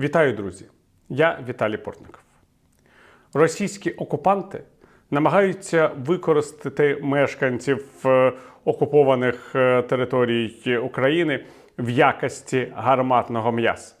Вітаю, друзі! Я Віталій Портников. Російські окупанти намагаються використати мешканців е, окупованих е, територій України в якості гарматного м'яса.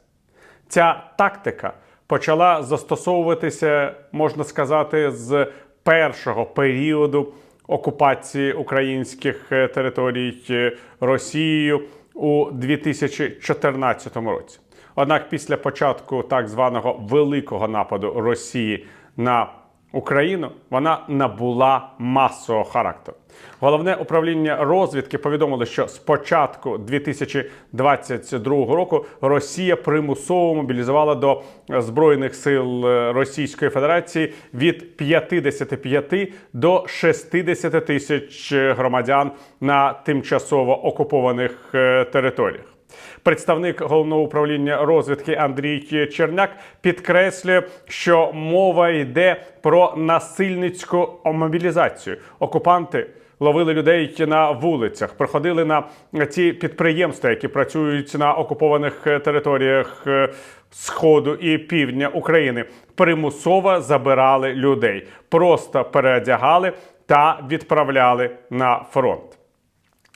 Ця тактика почала застосовуватися, можна сказати, з першого періоду окупації українських е, територій Росією у 2014 році. Однак після початку так званого великого нападу Росії на Україну вона набула масового характеру. Головне управління розвідки повідомило, що з початку 2022 року Росія примусово мобілізувала до збройних сил е, Російської Федерації від 55 до 60 тисяч громадян на тимчасово окупованих е, територіях. Представник головного управління розвідки Андрій Черняк підкреслює, що мова йде про насильницьку мобілізацію. Окупанти ловили людей на вулицях, приходили на ті підприємства, які працюють на окупованих територіях е, сходу і півдня України. Примусово забирали людей, просто переодягали та відправляли на фронт.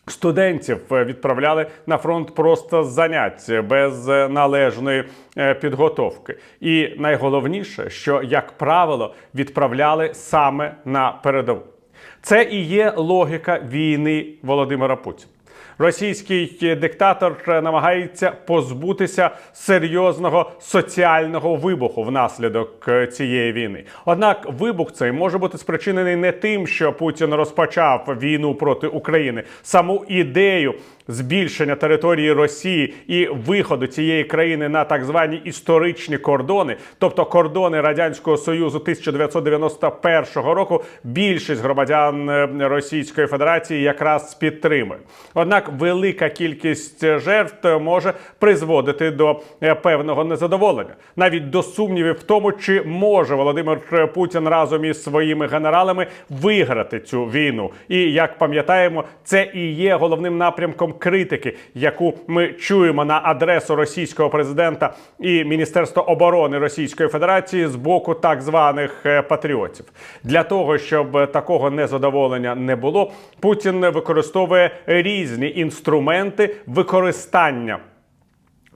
Студентів е, відправляли на фронт просто з занять без е, належної е, підготовки. І найголовніше, що як правило відправляли саме на передову. Це і є логіка війни Володимира Путіна. Російський диктатор намагається позбутися серйозного соціального вибуху внаслідок е, цієї війни. Однак вибух цей може бути спричинений не тим, що Путін розпочав війну проти України, саму ідею збільшення території Росії і виходу цієї країни на так звані історичні кордони, тобто кордони радянського союзу 1991 року, більшість громадян е, Російської Федерації якраз підтримує. Однак велика кількість жертв може призводити до е, певного незадоволення, навіть до сумнівів в тому, чи може Володимир Путін разом із своїми генералами виграти цю війну. І як пам'ятаємо, це і є головним напрямком критики, яку ми чуємо на адресу російського президента і Міністерства оборони Російської Федерації з боку так званих е, патріотів. Для того щоб такого незадоволення не було, Путін використовує різні інструменти використання.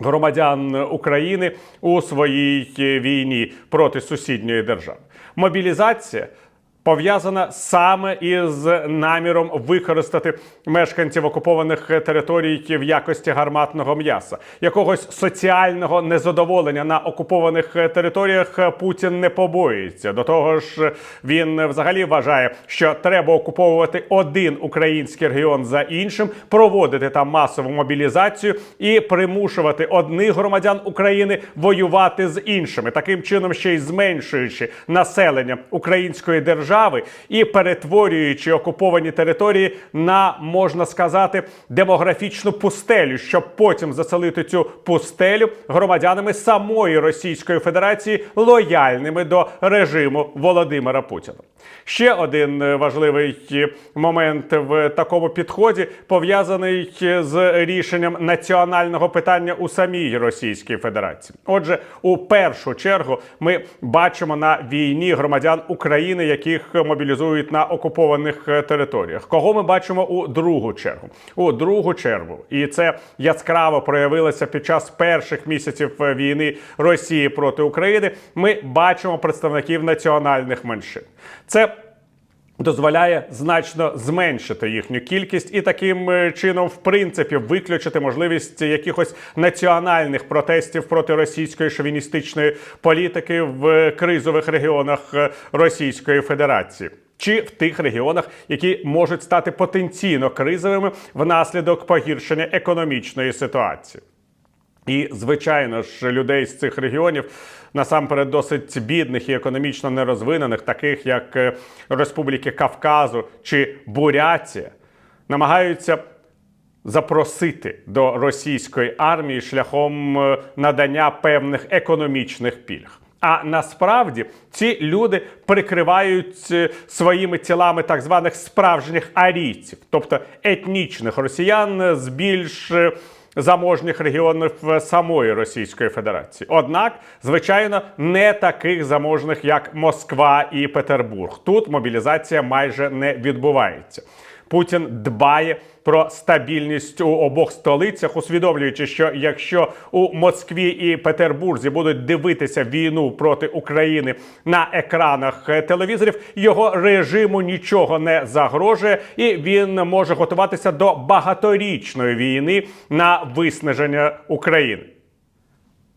Громадян України у своїй е, війні проти сусідньої держави. Мобілізація пов'язана саме із наміром використати мешканців окупованих територій в якості гарматного м'яса. Якогось соціального незадоволення на окупованих територіях Путін не побоюється. До того ж, він взагалі вважає, що треба окуповувати один український регіон за іншим, проводити там масову мобілізацію і примушувати одних громадян України воювати з іншими, таким чином ще й зменшуючи населення української держави і перетворюючи окуповані території на можна сказати демографічну пустелю, щоб потім заселити цю пустелю громадянами самої Російської Федерації лояльними до режиму Володимира Путіна. Ще один е, важливий е, момент в такому підході пов'язаний з рішенням національного питання у самій Російській Федерації. Отже, у першу чергу ми бачимо на війні громадян України, яких мобілізують на окупованих е, територіях. Кого ми бачимо у другу чергу? У другу чергу, і це яскраво проявилося під час перших місяців е, війни Росії проти України. Ми бачимо представників національних меншин. Це Дозволяє значно зменшити їхню кількість і таким е, чином, в принципі, виключити можливість якихось національних протестів проти російської шовіністичної політики в кризових регіонах е, Російської Федерації. Чи в тих регіонах, які можуть стати потенційно кризовими внаслідок погіршення економічної ситуації. І, звичайно ж, людей з цих регіонів насамперед досить бідних і економічно нерозвинених, таких як е, Республіки Кавказу чи Бурятія, намагаються запросити до російської армії шляхом е, надання певних економічних пільг. А насправді ці люди прикривають е, своїми тілами так званих справжніх арійців, тобто етнічних росіян з більш заможних регіонів самої Російської Федерації. Однак, звичайно, не таких заможних, як Москва і Петербург. Тут мобілізація майже не відбувається. Путін дбає про стабільність у обох столицях, усвідомлюючи, що якщо у Москві і Петербурзі будуть дивитися війну проти України на екранах телевізорів, його режиму нічого не загрожує, і він може готуватися до багаторічної війни на виснаження України.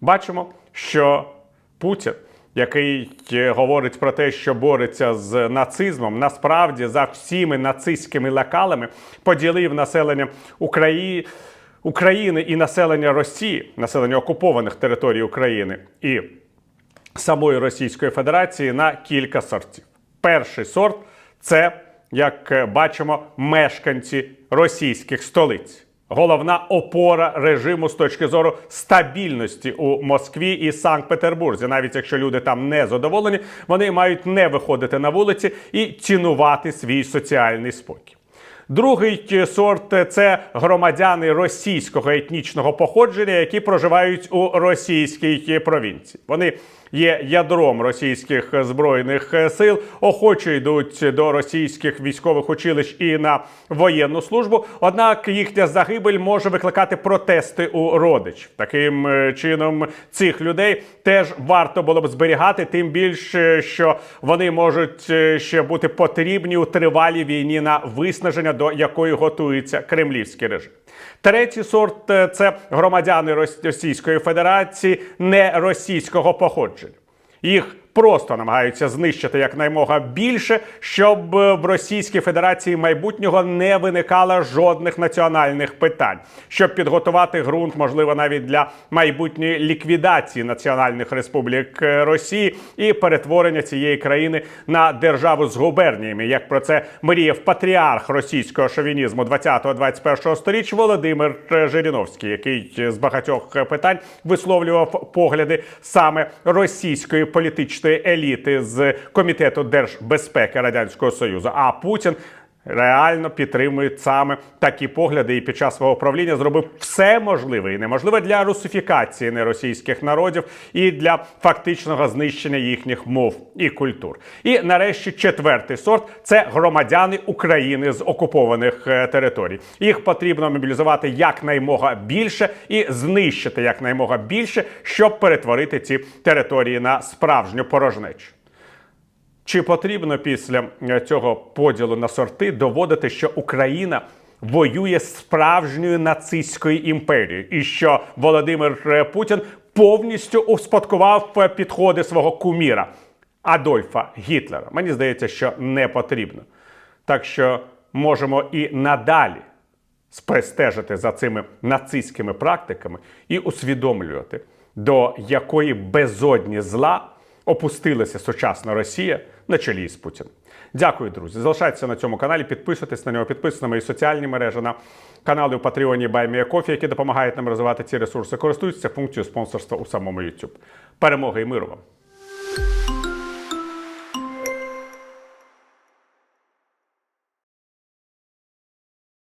Бачимо, що Путін, який е, говорить про те, що бореться з нацизмом, насправді за всіми нацистськими лекалами поділив населення України. України і населення Росії, населення окупованих територій України і самої Російської Федерації на кілька сортів. Перший сорт це, як е, бачимо, мешканці російських столиць. Головна опора режиму з точки зору стабільності у Москві і Санкт-Петербурзі. Навіть якщо люди там не задоволені, вони мають не виходити на вулиці і цінувати свій соціальний спокій. Другий е, сорт е, це громадяни російського етнічного походження, які проживають у російській е, провінції. Вони є ядром російських збройних е, сил, охоче йдуть до російських військових училищ і на воєнну службу. Однак їхня загибель може викликати протести у родичів. Таким е, чином цих людей теж варто було б зберігати, тим більше, що вони можуть е, ще бути потрібні у тривалій війні на виснаження, до якої готується кремлівський режим. Третій сорт це громадяни Рос- Російської Федерації не російського походження. Їх просто намагаються знищити якнаймога більше, щоб е, в Російській Федерації майбутнього не виникало жодних національних питань, щоб підготувати ґрунт, можливо, навіть для майбутньої ліквідації національних республік е, Росії і перетворення цієї країни на державу з губерніями, як про це мріяв патріарх російського шовінізму 20-21 сторіч Володимир е, Жириновський, який з багатьох питань висловлював погляди саме російської політичної еліти з комітету держбезпеки Радянського Союзу. А Путін. Реально підтримує саме такі погляди, і під час свого правління зробив все можливе і неможливе для русифікації неросійських народів і для фактичного знищення їхніх мов і культур. І нарешті четвертий сорт це громадяни України з окупованих е, територій. Їх потрібно мобілізувати якнаймога більше і знищити якнаймога більше, щоб перетворити ці території на справжню порожнечу. Чи потрібно після е, цього поділу на сорти доводити, що Україна воює з справжньою нацистською імперією, і що Володимир е, Путін повністю успадкував е, підходи свого куміра Адольфа Гітлера? Мені здається, що не потрібно. Так що можемо і надалі спестежити за цими нацистськими практиками і усвідомлювати, до якої безодні зла опустилася сучасна Росія на чолі з Путіним. Дякую, друзі. Залишайтеся на цьому каналі, підписуйтесь на нього, підписуйтесь на мої соціальні мережі, на канали у Патреоні Кофі, які допомагають нам розвивати ці ресурси. Користуйтеся функцією спонсорства у самому YouTube. Перемоги і миру вам!